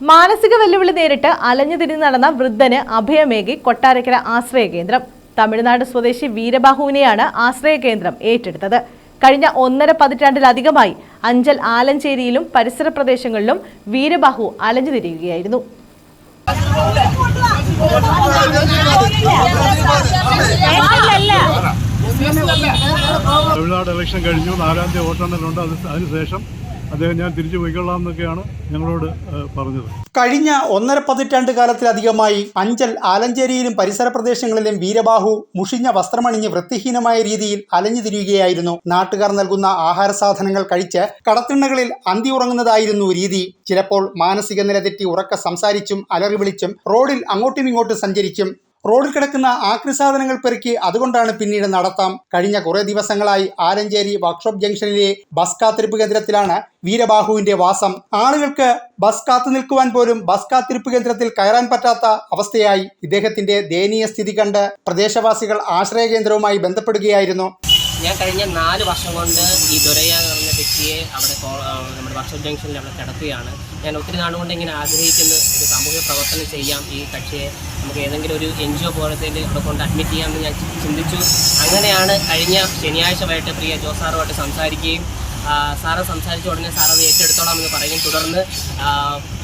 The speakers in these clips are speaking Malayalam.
മാനസിക വെല്ലുവിളി നേരിട്ട് അലഞ്ഞു തിരിഞ്ഞ് നടന്ന വൃദ്ധന് അഭയമേകി കൊട്ടാരക്കര ആശ്രയ കേന്ദ്രം. തമിഴ്നാട് സ്വദേശി വീരബാഹുവിനെയാണ് ആശ്രയ കേന്ദ്രം ഏറ്റെടുത്തത്. കഴിഞ്ഞ ഒന്നര പതിറ്റാണ്ടിലധികമായി അഞ്ചൽ ആലഞ്ചേരിയിലും പരിസര പ്രദേശങ്ങളിലും വീരബാഹു അലഞ്ഞു തിരിയുകയായിരുന്നു. തമിഴ്നാട് ഇലക്ഷൻ കഴിഞ്ഞു. നാലാം തീയതി വോട്ടെണ്ണലുണ്ട്. അത് അതിനുശേഷം അദ്ദേഹം ഞാൻ തിരിച്ചു പോയിക്കൊള്ളാം എന്നൊക്കെയാണ് ഞങ്ങളോട് പറഞ്ഞത്. കഴിഞ്ഞ ഒന്നര പതിറ്റാണ്ട് കാലത്തിലധികമായി അഞ്ചൽ ആലഞ്ചേരിയിലും പരിസര പ്രദേശങ്ങളിലും വീരബാഹു മുഷിഞ്ഞ വസ്ത്രമണിഞ്ഞ് വൃത്തിഹീനമായ രീതിയിൽ അലഞ്ഞു തിരിയുകയായിരുന്നു. നാട്ടുകാർ നൽകുന്ന ആഹാര സാധനങ്ങൾ കഴിച്ച് കടത്തിണ്ണകളിൽ അന്തി ഉറങ്ങുന്നതായിരുന്നു രീതി. ചിലപ്പോൾ മാനസിക നില തെറ്റി ഉറക്ക സംസാരിച്ചും അലറി വിളിച്ചും റോഡിൽ അങ്ങോട്ടും ഇങ്ങോട്ടും സഞ്ചരിക്കും റോഡിൽ കിടക്കുന്ന ആക്രി സാധനങ്ങൾ പെറുക്കി അതുകൊണ്ടാണ് പിന്നീട് നടത്താം. കഴിഞ്ഞ കുറേ ദിവസങ്ങളായി ആരഞ്ചേരി വർക്ക്ഷോപ്പ് ജംഗ്ഷനിലെ ബസ് കാത്തിരിപ്പ് കേന്ദ്രത്തിലാണ് വീരബാഹുവിന്റെ വാസം. ആളുകൾക്ക് ബസ് കാത്തു നിൽക്കുവാൻ പോലും ബസ് കാത്തിരിപ്പ് കേന്ദ്രത്തിൽ കയറാൻ പറ്റാത്ത അവസ്ഥയായി ഇദ്ദേഹത്തിന്റെ ദയനീയ സ്ഥിതി കണ്ട് പ്രദേശവാസികൾ ആശ്രയ കേന്ദ്രവുമായി ബന്ധപ്പെടുകയായിരുന്നു. ഞാൻ കഴിഞ്ഞ നാല് വർഷം കൊണ്ട് ഈ ദുരയ്യ വ്യക്തിയെ അവിടെ നമ്മുടെ വർഷം ജംഗ്ഷനിൽ അവിടെ കിടക്കുകയാണ്. ഞാൻ ഒത്തിരി നാളുകൊണ്ട് ഇങ്ങനെ ആഗ്രഹിക്കുന്ന ഒരു സാമൂഹിക പ്രവർത്തനം ചെയ്യാം. ഈ കക്ഷിയെ നമുക്ക് ഏതെങ്കിലും ഒരു എൻ ജി ഒ പോലത്തെ ഇവിടെ കൊണ്ട് അഡ്മിറ്റ് ചെയ്യാമെന്ന് ഞാൻ ചിന്തിച്ചു. അങ്ങനെയാണ് കഴിഞ്ഞ ശനിയാഴ്ച വൈകിട്ട് പ്രിയ ജോസാറുമായിട്ട് സംസാരിക്കുകയും സാറ് സംസാരിച്ച ഉടനെ സാർ അത് ഏറ്റെടുത്തോളാം എന്ന് പറയും തുടർന്ന്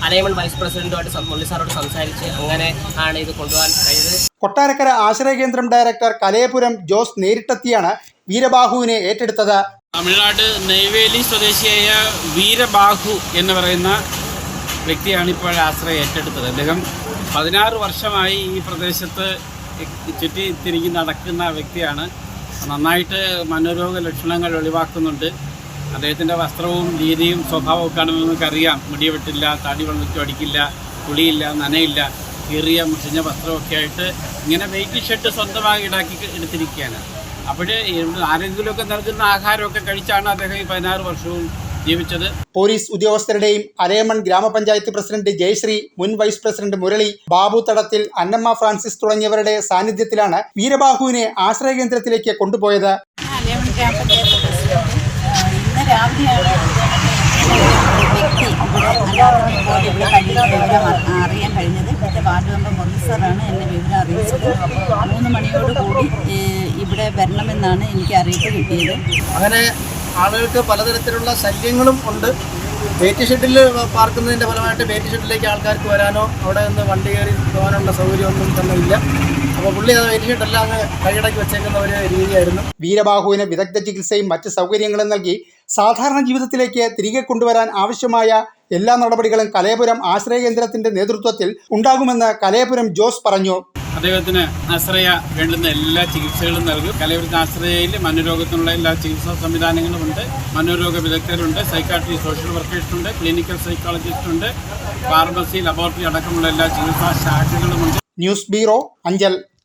അലൈമൺ വൈസ് പ്രസിഡന്റുമായിട്ട് മുള്ളി സാറോട് സംസാരിച്ച് അങ്ങനെ ആണ് ഇത് കൊണ്ടുപോകാൻ കഴിഞ്ഞത്. കൊട്ടാരക്കര ആശ്രയ കേന്ദ്രം ഡയറക്ടർ കലയപുരം ജോസ് നേരിട്ടെത്തിയാണ് വീരബാഹുവിനെ ഏറ്റെടുത്തത്. തമിഴ്നാട് നെയ്വേലി സ്വദേശിയായ വീരബാഹു എന്ന് പറയുന്ന വ്യക്തിയാണ് ഇപ്പോൾ ആശ്രയം ഏറ്റെടുത്തത്. അദ്ദേഹം പതിനാറ് വർഷമായി ഈ പ്രദേശത്ത് ചുറ്റി തിരിഞ്ഞ് നടക്കുന്ന വ്യക്തിയാണ്. നന്നായിട്ട് മനോരോഗ ലക്ഷണങ്ങൾ ഒഴിവാക്കുന്നുണ്ട്. അദ്ദേഹത്തിന്റെ വസ്ത്രവും രീതിയും സ്വഭാവവും കാണുമ്പോൾ നമുക്കറിയാം. മുടി വെട്ടില്ല താടി വെള്ളത്തിൽ അടിക്കില്ല കുളിയില്ല നനയില്ല കീറിയ മുഷിഞ്ഞ വസ്ത്രമൊക്കെ ആയിട്ട് ഇങ്ങനെ വെയിറ്റ് ഷർട്ട് സ്വന്തമായി ഇടാക്കി എടുത്തിരിക്കുകയാണ്. അപ്പോൾ ആരെങ്കിലുമൊക്കെ നൽകുന്ന ആഹാരമൊക്കെ കഴിച്ചാണ് അദ്ദേഹം ഈ പതിനാറ് വർഷവും ജീവിച്ചത് പോലീസ് ഉദ്യോഗസ്ഥരുടെയും അരയമൺ ഗ്രാമപഞ്ചായത്ത് പ്രസിഡന്റ് ജയശ്രീ മുൻ വൈസ് പ്രസിഡന്റ് മുരളി ബാബു തടത്തിൽ അന്നമ്മ ഫ്രാൻസിസ് തുടങ്ങിയവരുടെ സാന്നിധ്യത്തിലാണ് വീരബാഹുവിനെ ആശ്രയ കേന്ദ്രത്തിലേക്ക് കൊണ്ടുപോയത് അറിയാൻ കഴിഞ്ഞത് എന്റെ വാർഡ് മെമ്പർ മുരളി സാറാണ് എന്നെ വിവരം അറിയിച്ചത് മൂന്ന് മണിയോട് കൂടി ഏ, ഇവിടെ വരണമെന്നാണ് എനിക്ക് അറിയിപ്പ് കിട്ടിയത്. അങ്ങനെ ആളുകൾക്ക് പലതരത്തിലുള്ള ശല്യങ്ങളും ഉണ്ട്. വെയിറ്റ് ഷെഡിൽ പാർക്കുന്നതിന്റെ ഫലമായിട്ട് വെയിറ്റ് ഷെഡിലേക്ക് ആൾക്കാർക്ക് വരാനോ അവിടെ നിന്ന് വണ്ടി കയറി പോകാനുള്ള സൗകര്യമൊന്നും തന്നെ ഇല്ല. അപ്പോൾ പുള്ളി അത് വെയിറ്റ് ഷെഡെല്ലാം അങ്ങ് കൈയടക്കി വെച്ചേക്കുന്ന ഒരു രീതിയായിരുന്നു. വീരബാഹുവിന് വിദഗ്ധ ചികിത്സയും മറ്റ് സൗകര്യങ്ങളും നൽകി സാധാരണ ജീവിതത്തിലേക്ക് തിരികെ കൊണ്ടുവരാൻ ആവശ്യമായ എല്ലാ നടപടികളും കലയപുരം ആശ്രയ കേന്ദ്രത്തിന്റെ നേതൃത്വത്തിൽ ഉണ്ടാകുമെന്ന് കലയപുരം ജോസ് പറഞ്ഞു. അദ്ദേഹത്തിന് ആശ്രയ വേണ്ടുന്ന എല്ലാ ചികിത്സകളും നൽകും. കലവൃത്ത ആശ്രയയിൽ മനോരോഗത്തിനുള്ള എല്ലാ ചികിത്സാ സംവിധാനങ്ങളും ഉണ്ട് മനോരോഗ വിദഗ്ധരുണ്ട്. സൈക്കാട്രി സോഷ്യൽ വർക്കേഴ്സ് ഉണ്ട്. ക്ലിനിക്കൽ സൈക്കോളജിസ്റ്റ് ഉണ്ട്. ഫാർമസി ലബോറട്ടറി അടക്കമുള്ള എല്ലാ ചികിത്സാ ശാഖകളുമുണ്ട്. News bureau Anchal.